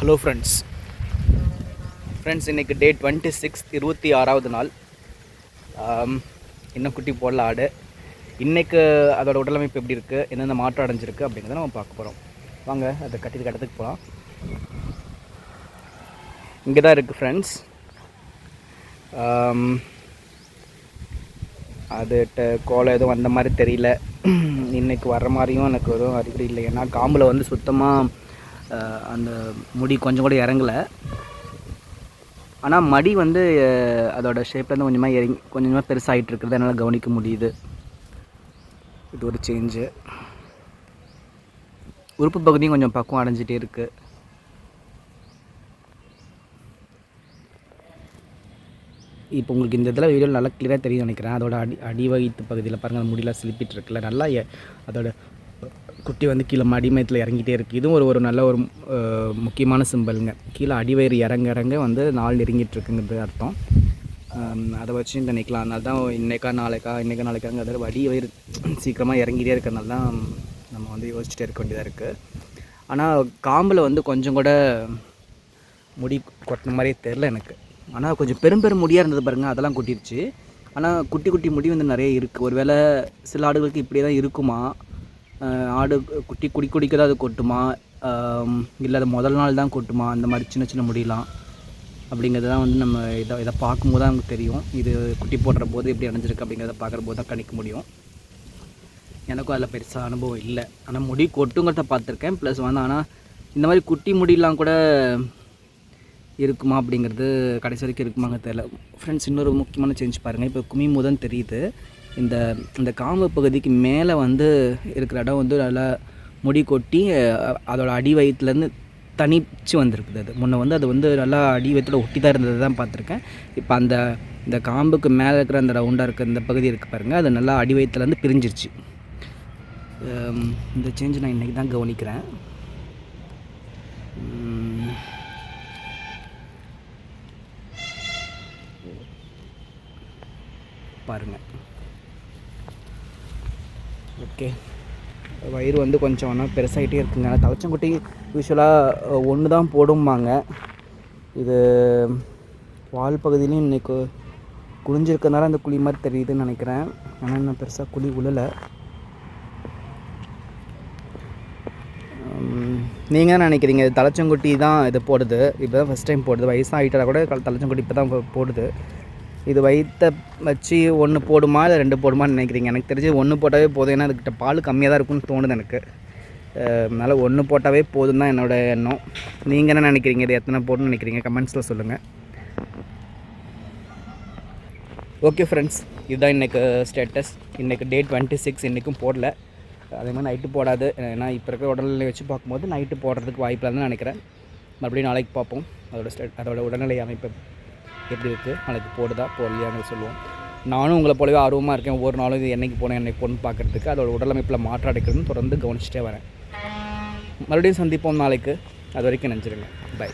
Hello friends friends இன்றைக்கி day twenty six இருபத்தி ஆறாவது நாள். இன்னும் குட்டி போடல ஆடு. இன்றைக்கு அதோட உடலமைப்பு எப்படி இருக்குது என்னென்ன மாற்றம் அடைஞ்சிருக்கு அப்படிங்கிறத நம்ம பார்க்க போகிறோம் வாங்க அதை கட்டிட்டு இடத்துக்கு போகலாம் இங்கே தான் இருக்குது ஃப்ரெண்ட்ஸ் அதுகிட்ட கோலம் எதுவும் வந்த மாதிரி தெரியல. இன்றைக்கி வர்ற மாதிரியும் எனக்கு எதுவும் அறிகுறி இல்லை. ஏன்னா காம்பில் வந்து சுத்தமாக அந்த முடி கொஞ்சம் கூட இறங்கலை. ஆனால் மடி வந்து அதோட ஷேப்லேருந்து கொஞ்சமாக இறங்கி கொஞ்சம் கொஞ்சமாக பெருசாகிட்டு இருக்கிறத. என்னால் கவனிக்க முடியுது. இது ஒரு சேஞ்சு உறுப்பு பகுதியும் கொஞ்சம் பக்குவம் அடைஞ்சிட்டே இருக்குது இப்போ உங்களுக்கு இந்த இதில் வீடியோ நல்லா கிளியராக தெரியும் நினைக்கிறேன். அதோட அடி அடிவயிற்று பகுதியில் பாருங்கள் அந்த முடியெல்லாம் சிலிப்பிட்டு இருக்குல்ல. நல்லா அதோட குட்டி வந்து கீழே மடிமயத்தில் இறங்கிட்டே இருக்குது இதுவும் ஒரு ஒரு நல்ல ஒரு முக்கியமான சிம்பலுங்க கீழே அடிவயிறு இறங்க இறங்க வந்து நாள் நெருங்கிட்டு இருக்குங்கிறது அர்த்தம். அதை வச்சு இந்த நிற்கலாம் அதனால தான் இன்னைக்கா நாளைக்கா இன்றைக்கா நாளைக்காங்க அதாவது அடி வயிறு சீக்கிரமாக இறங்கிட்டே இருக்கிறனால தான் நம்ம வந்து யோசிச்சுட்டே இருக்க வேண்டியதாக இருக்குது ஆனால் காம்பில் வந்து கொஞ்சம் கூட முடி கொட்டின மாதிரியே தெரில எனக்கு. ஆனால் கொஞ்சம் பெரும் பெரும் முடியாக இருந்தது பாருங்கள் அதெல்லாம் கொட்டிடுச்சு ஆனால் குட்டி குட்டி முடி வந்து நிறைய இருக்குது ஒருவேளை சில ஆடுகளுக்கு இப்படியே தான் இருக்குமா? ஆடு குட்டி குடி குடிக்க தான் அது கொட்டுமா? இல்லை அது முதல் நாள் தான் கொட்டுமா? அந்த மாதிரி சின்ன சின்ன முடியலாம் அப்படிங்கிறது தான் வந்து நம்ம இதை இதை பார்க்கும்போது தான் நமக்கு தெரியும். இது குட்டி போடுற போது எப்படி அடைஞ்சிருக்கு அப்படிங்கிறத பார்க்குற போது தான் கணிக்க முடியும். எனக்கும் அதில் பெருசாக அனுபவம் இல்லை. ஆனால் முடி கொட்டுங்கிறத பார்த்துருக்கேன். ப்ளஸ் வந்து ஆனால் இந்த மாதிரி குட்டி முடியெலாம் கூட இருக்குமா அப்படிங்கிறது கடைசி வரைக்கும் இருக்குமாங்க தெரியல. ஃப்ரெண்ட்ஸ் இன்னொரு முக்கியமான சேஞ்ச் பாருங்கள் இப்போ குமி முதன் தெரியுது. இந்த இந்த காம்பு பகுதிக்கு மேலே வந்து இருக்கிற இடம் வந்து நல்லா முடி கொட்டி அதோட அடி வயிற்றுலேருந்து தனிச்சு வந்திருக்குது அது. முன்ன வந்து அது வந்து நல்லா அடி வயிற்றுல ஒட்டி தான் இருந்தது தான் பார்த்துருக்கேன். இப்போ அந்த இந்த காம்புக்கு மேலே இருக்கிற அந்த ரவுண்டாக இருக்கிற இந்த பகுதி இருக்குது பாருங்கள் அது நல்லா அடி வயிற்றுலேருந்து பிரிஞ்சிருச்சு. இந்த சேஞ்ச் நான் இன்றைக்கி தான் கவனிக்கிறேன். பாருங்கள் ஓகே. வயிறு வந்து கொஞ்சம் வேணால் பெருசாகிட்டே இருக்குங்க. தலைச்சங்குட்டி யூஸ்வலாக ஒன்று தான் போடும்பாங்க. இது வால் பகுதியிலையும் இன்னைக்கு குளிஞ்சிருக்கனால அந்த குழி மாதிரி தெரியுதுன்னு நினைக்கிறேன். ஆனால் இன்னும் பெருசாக குழி உழலை. நீங்கள் என்ன நினைக்கிறீங்க? இது தலைச்சங்குட்டி தான் இது போடுது. இப்போ தான் ஃபஸ்ட் டைம் போடுது. வயசாகிட்டா கூட தலைச்சங்குட்டி இப்போ தான் போடுது. இது வயிற்ற வச்சு ஒன்று போடுமா இல்லை ரெண்டு போடுமான்னு நினைக்கிறீங்க? எனக்கு தெரிஞ்சு ஒன்று போட்டாவே போதும். ஏன்னா அதுக்கிட்ட பால் கம்மியாக தான் இருக்கும்னு தோணுது எனக்கு. அதனால் ஒன்று போட்டாவே போதும் தான் என்னோடய எண்ணம். நீங்கள் என்ன நினைக்கிறீங்க? இது எத்தனை போடணும்னு நினைக்கிறீங்க? கமெண்ட்ஸில் சொல்லுங்கள் ஓகே ஃப்ரெண்ட்ஸ் இதுதான் இன்றைக்கு ஸ்டேட்டஸ் இன்றைக்கு டே டுவெண்ட்டி சிக்ஸ் இன்றைக்கும் போடல. அதே மாதிரி நைட்டு போடாது. ஏன்னா இப்போ இருக்கிற உடல்நிலை வச்சு பார்க்கும்போது நைட்டு போடுறதுக்கு வாய்ப்பில்லைன்னு நினைக்கிறேன். மறுபடியும் நாளைக்கு பார்ப்போம். அதோட ஸ்டேட் அதோட உடல்நிலை அமைப்பு. எப்படி இருக்குது நாளைக்கு போடுதா? போடலையான்னு சொல்லுவோம். நானும் உங்களை போலவே ஆர்வமாக இருக்கேன். ஒவ்வொரு நாளும் இது என்னைக்கு போனேன் என்னைக்கு போகணும்னு பார்க்குறதுக்கு. அதோட உடலமைப்பில் மாற்றம் அடைக்கிறதுன்னு தொடர்ந்து கவனிச்சிட்டே வரேன். மறுபடியும் சந்திப்போம் நாளைக்கு. அது வரைக்கும் நினச்சிருங்க. பை